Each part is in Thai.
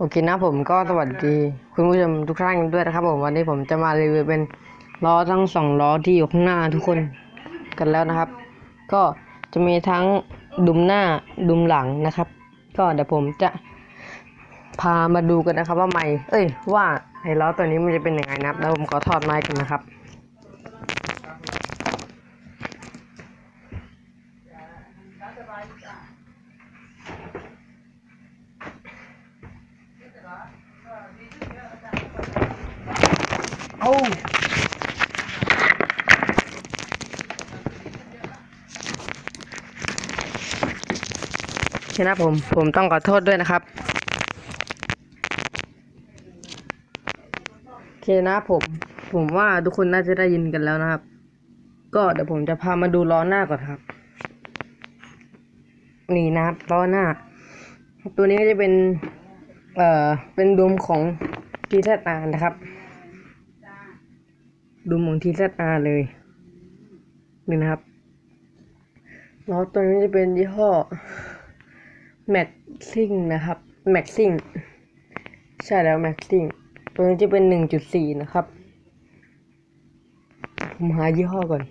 โอเคนะผมก็สวัสดี คุณผู้ชมทุกท่านด้วยนะครับผมวันนี้ผมจะมารีวิวเป็นล้อทั้งสองล้อที่อยู่ข้างหน้าทุกคนกันแล้วนะครับ ก็จะมีทั้งดุมหน้าดุมหลังนะครับ ก็เดี๋ยวผมจะพามาดูกันนะครับ ว่าไม่เอ้ย ว่าไอ้ล้อตัวนี้มันจะเป็นยังไงนะครับแล้วผมขอถอดไม้กันนะครับ โอ้โอเคนะผม ผมต้องขอโทษด้วยนะครับโอเคนะผม ผมว่าทุกคนน่าจะได้ยินกันแล้วนะครับ ก็เดี๋ยวผมจะพามาดูล้อหน้าก่อนครับ นี่นะครับล้อหน้า ตัวนี้ก็จะเป็น เอ่อ เป็นดุมของทีเซอานะครับ ดูมองทีเซอาเลยนี่นะครับล้อตัวนี้จะเป็นยี่ห้อแม็กซิงนะครับแม็กซิงใช่แล้วแม็กซิงตัวนี้จะเป็นหนึ่งจุดสี่นะครับ ผมหายี่ห้อก่อน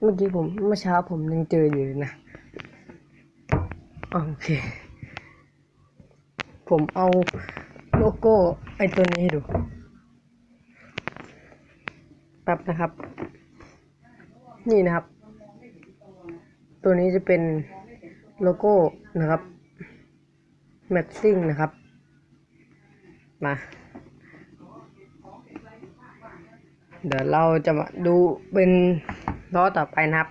เมื่อกี้ผมเมื่อเช้าผมยังเจออยู่นะ โอเค ผมเอาโลโก้ไอตัวนี้ให้ดู แป๊บนะครับ นี่นะครับ ตัวนี้จะเป็นโลโก้นะครับแมทซิ่งนะครับ มา เดี๋ยวเราจะมาดูเป็นล้อต่อไปนะครับ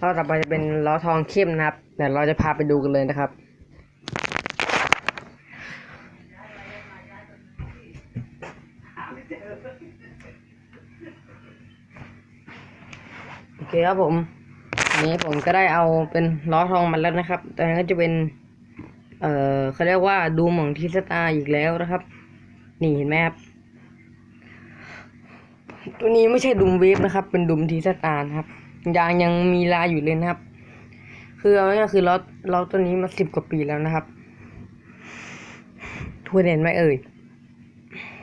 ล้อต่อไปจะเป็นล้อทองเข้มนะครับ เดี๋ยวเราจะพาไปดูกันเลยนะครับ โอ เคครับผมอันนี้ผมก็ได้เอาเป็นล้อทองมาแล้วนะครับตอนนี้ก็จะเป็น เอ่อเขาเรียกว่าดูหมองทีสตาร์อีกแล้วนะครับ นี่เห็นไหมครับ ตัวนี้ไม่ใช่ดุมเวฟนะครับ เป็นดุมทีสตาร์ครับ ยางยังมีลาอยู่เลยนะครับ คือเอาง่ายๆคือล้อล้อตัวนี้มาสิบกว่าปีแล้วนะครับทุกคนเห็นไหมเอ่ย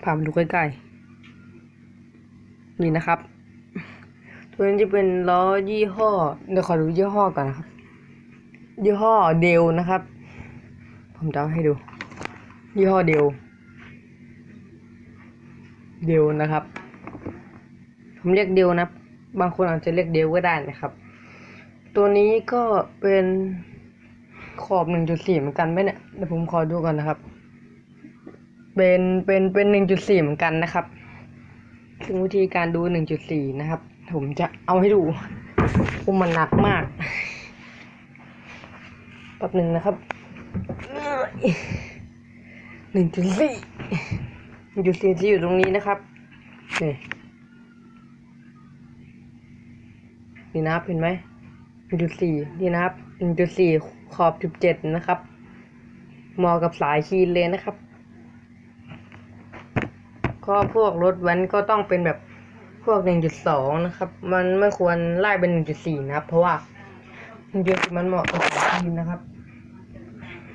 พามาดูใกล้ๆนี่นะครับ ตัวนี้จะเป็นล้อยี่ห้อเดี๋ยวขอดูยี่ห้อก่อนนะครับ ยี่ห้อเดลนะครับ ผมจะให้ดู ยี่ห้อเดลเดลนะครับ ผมเรียกเดลนะ บางคนอาจจะเรียกเดลก็ได้นะครับ ตัวนี้ก็เป็นขอบหนึ่งจุดสี่เหมือนกันไหมเนี่ย เดี๋ยวผมขอดูก่อนนะครับ เป็น เป็น เป็นหนึ่งจุดสี่เหมือนกันนะครับ ซึ่งวิธีการดูหนึ่งจุดสี่นะครับ ผมจะเอาให้ดูอุมมันหนักมากแป๊บหนึ่งนะครับหนึ่งจุดสี่หนึ่งจุดสี่ที่อยู่ตรงนี้นะครับ นี่นี่นะครับเห็นไหมหนึ่งจุดสี่นี่นะครับหนึ่งจุดสี่ขอบจุดเจ็ดนะครับมาะกับสายคีนเลยนะครับ ก็พวกรถแว้นก็ต้องเป็นแบบพวก 1.2 นะครับ มันไม่ควรไล่เป็น 1.4 นะครับ เพราะว่า1.4มันเหมาะกับทีมนะครับ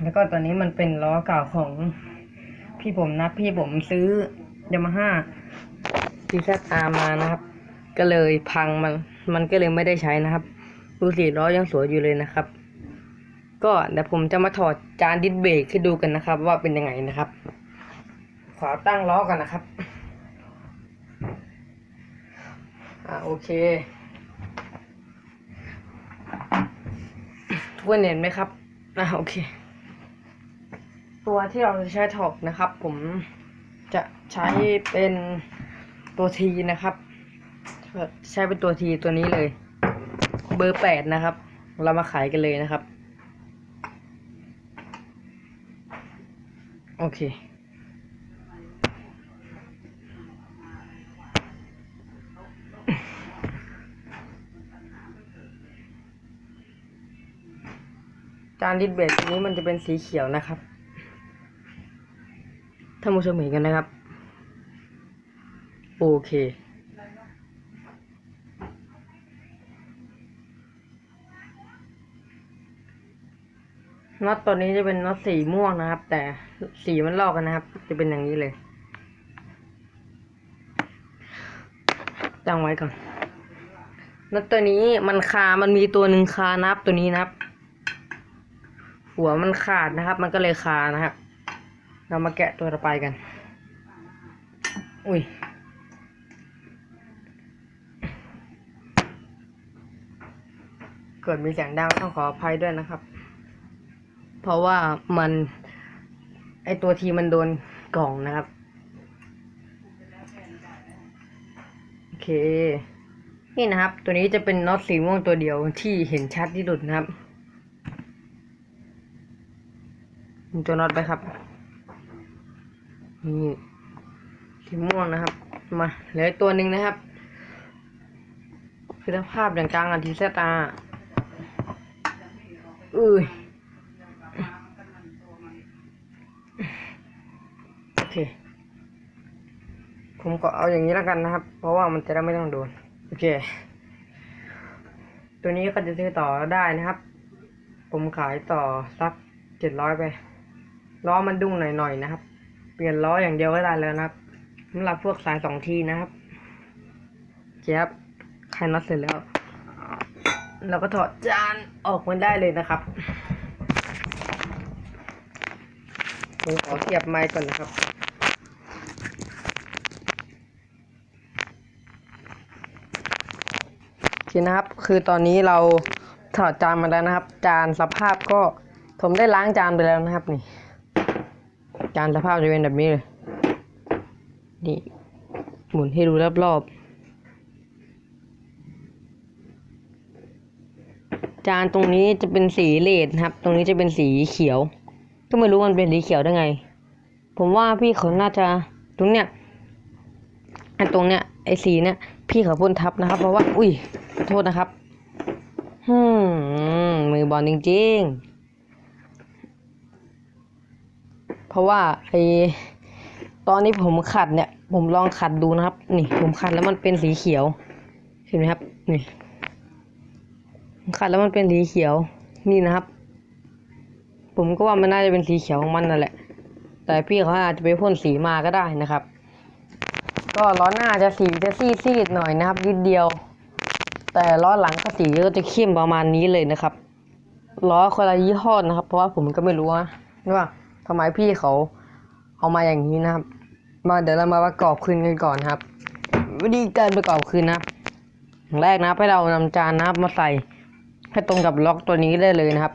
แล้วก็ตอนนี้มันเป็นล้อเก่าของพี่ผมนะ พี่ผมซื้อยามาฮ่า TZR มานะครับ ก็เลยพังมัน มันก็เลยไม่ได้ใช้นะครับ ดูสีล้อยังสวยอยู่เลยนะครับ ก็เดี๋ยวผมจะมาถอดจานดิสเบรกให้ดูกันนะครับ ว่าเป็นยังไงนะครับ ขอตั้งล้อกันนะครับ อ่าโอเค ทุกคนเห็นไหมครับ อ่าโอเค ตัวที่เราจะใช้ถอกนะครับ ผมจะใช้เป็นตัวทีนะครับ ใช้เป็นตัวทีตัวนี้เลย เบอร์แปดนะครับ เรามาขายกันเลยนะครับ โอเค จานดิสเบรกนี้มันจะเป็นสีเขียวนะครับท่านผู้ชมเห็นกันนะครับ โอเคน็อตตัวนี้จะเป็นน็อตสีม่วงนะครับ แต่สีมันลอกกันนะครับ จะเป็นอย่างนี้เลยตั้งไว้ก่อนน็อตตัวนี้มันคา มันมีตัวหนึ่งคานับตัวนี้นะครับ หัวมันขาดนะครับ มันก็เลยคานะครับ เรามาแกะตัวต่อไปกัน อุ้ยเกิดมีเสียงดังต้องขออภัยด้วยนะครับ เพราะว่ามัน ไอตัวทีมันโดนกล่องนะครับ โอเค นี่นะครับ ตัวนี้จะเป็นน็อตสีม่วงตัวเดียวที่เห็นชัดที่สุดนะครับหมุน ตัวน็อตไปครับ นี่สีม่วงนะครับ มาเหลือตัวหนึ่งนะครับคือภาพอย่างกลางอันทีเซตาอุ้ยโอเค ผมก็เอาอย่างนี้แล้วกันนะครับ เพราะว่ามันจะได้ไม่ต้องโดน โอเค ตัวนี้ก็จะซื้อต่อได้นะครับ ผมขายต่อสักเจ็ดร้อยไป ล้อมันดุ้งหน่อยๆนะครับ เปลี่ยนล้ออย่างเดียวก็ได้แล้วนะครับสำหรับพวกสายสองทีนะครับเคครับคลายน็อตเสร็จแล้ว เราก็ถอดจานออกมันได้เลยนะครับผมขอเสียบไม้ก่อนนะครับโอเคนะครับ คือตอนนี้เราถอดจานมาแล้วนะครับ จานสภาพก็ผมได้ล้างจานไปแล้วนะครับนี่ จานสภาพจะเป็นแบบนี้เลย นี่ หมุนให้ดูรอบๆ จานตรงนี้จะเป็นสีเลดนะครับ ตรงนี้จะเป็นสีเขียว ก็ไม่รู้มันเป็นสีเขียวได้ไง ผมว่าพี่เขาน่าจะตรงเนี้ยไอ้ตรงเนี้ยไอ้สีเนี้ยพี่เขาพ่นทับนะครับ เพราะว่า อุ้ยขอโทษนะครับฮึมมือบอลจริงๆ เพราะว่าไอตอนนี้ผมขัดเนี่ย ผมลองขัดดูนะครับ นี่ ผมขัดแล้วมันเป็นสีเขียว เห็นไหมครับ นี่ขัดแล้วมันเป็นสีเขียว นี่นะครับ ผมก็ว่ามันน่าจะเป็นสีเขียวของมันนั่นแหละ แต่พี่เขาอาจจะไปพ่นสีมาก็ได้นะครับ ก็ล้อหน้าจะสีจะซีดซีดๆหน่อยนะครับนิดเดียว แต่ล้อหลังก็สีก็จะเข้มประมาณนี้เลยนะครับล้อคนละยี่ห้อนะครับ เพราะว่าผมก็ไม่รู้ว่าว่า ทำไมพี่เขาเอามาอย่างนี้นะครับ มาเดี๋ยวเรามาประกอบคืนกันก่อนครับ วิธีการประกอบคืนนะครับแรกนะให้เรานำจานนะครับมาใส่ให้ตรงกับล็อกตัวนี้ได้เลยนะครับ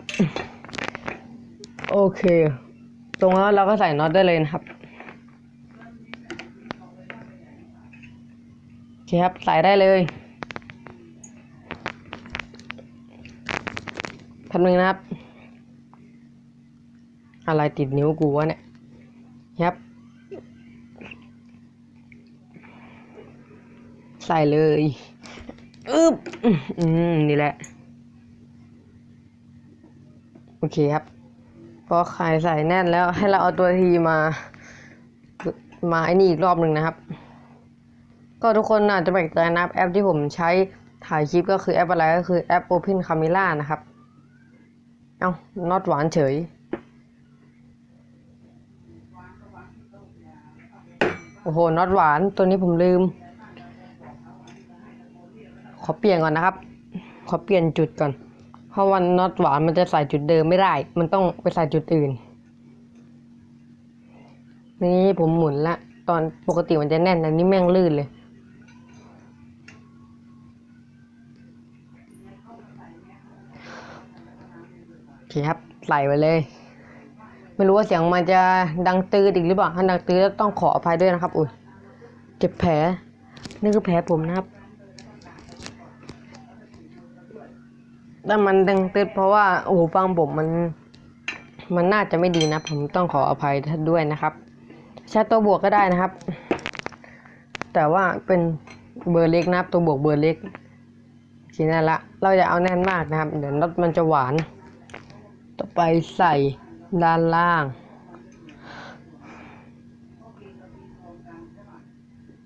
โอเค ตรงแล้วเราก็ใส่น็อตได้เลยนะครับโอเคครับใส่ได้เลยทำหนึ่งนะครับ อะไรติดนิ้วกูวะเนี่ยครับ ใส่เลยอึ๊บอืม นี่แหละ โอเคครับ พอไข่ใส่แน่นแล้วให้เราเอาตัวทีมา มาไอ้นี่อีกรอบหนึ่งนะครับ ก็ทุกคนอาจจะแปลกใจนะครับ แอปที่ผมใช้ถ่ายคลิปก็คือแอปอะไรก็คือแอป Open Camera นะครับ เอ้าน็อตหวานเฉย โอ้โหน็อตหวานตัวนี้ผมลืม ขอเปลี่ยนก่อนนะครับ ขอเปลี่ยนจุดก่อน เพราะวันน็อตหวานมันจะใส่จุดเดิมไม่ได้ มันต้องไปใส่จุดอื่น นี่ผมหมุนละตอนปกติมันจะแน่นแต่นี่แม่งลื่นเลยโอเคครับใส่ไปเลย ไม่รู้ว่าเสียงมันจะดังตื้ออีกหรือเปล่าถ้าดังตื้อต้องขออภัยด้วยนะครับ อุ้ยเจ็บแผล นี่คือแผลผมนะครับแต่มันดังตื้อเพราะว่าโอ้โหฟังผมมัน มันน่าจะไม่ดีนะ ผมต้องขออภัยท่านด้วยนะครับใช้ตัวบวกก็ได้นะครับ แต่ว่าเป็นเบอร์เล็กนะครับ ตัวบวกเบอร์เล็กทีนั้นละ เราจะเอาแน่นมากนะครับ เดี๋ยวน็อตมันจะหวาน ต่อไปใส่ ด้านล่าง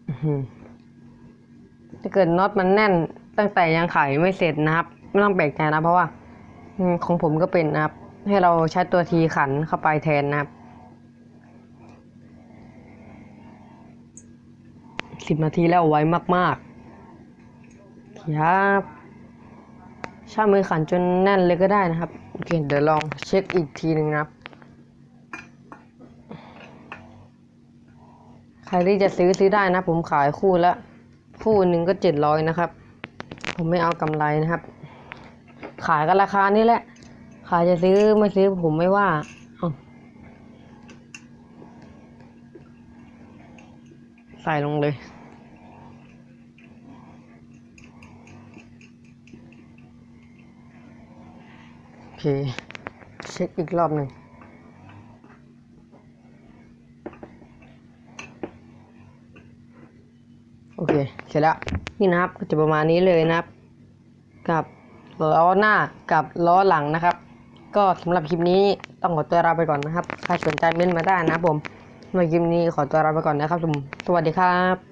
อื้อหือถ้าเกิดน็อตมันแน่นตั้งแต่ยังไขไม่เสร็จนะครับ ไม่ต้องแปลกใจนะ เพราะว่าของผมก็เป็นนะครับ ให้เราใช้ตัวทีขันเข้าไปแทนนะครับสิบนาทีแล้วไวมากๆครับใช้มือขันจนแน่นเลยก็ได้นะครับ โอเค เดี๋ยวลองเช็คอีกทีหนึ่งนะครับ ใครที่จะซื้อซื้อได้นะ ผมขายคู่ละคู่หนึ่งก็เจ็ดร้อยนะครับ ผมไม่เอากำไรนะครับ ขายกันราคานี้แหละ ขายจะซื้อไม่ซื้อผมไม่ว่าใส่ลงเลยโอเค เช็คอีกรอบหนึ่ง โอเค เสร็จแล้ว นี่นะครับก็จะประมาณนี้เลยนะครับ กับล้อหน้ากับล้อหลังนะครับ ก็สำหรับคลิปนี้ต้องขอตัวลาไปก่อนนะครับใครสนใจเม้นต์มาได้นะครับผมสำหรับคลิปนี้ขอตัวลาไปก่อนนะครับผม สวัสดีครับ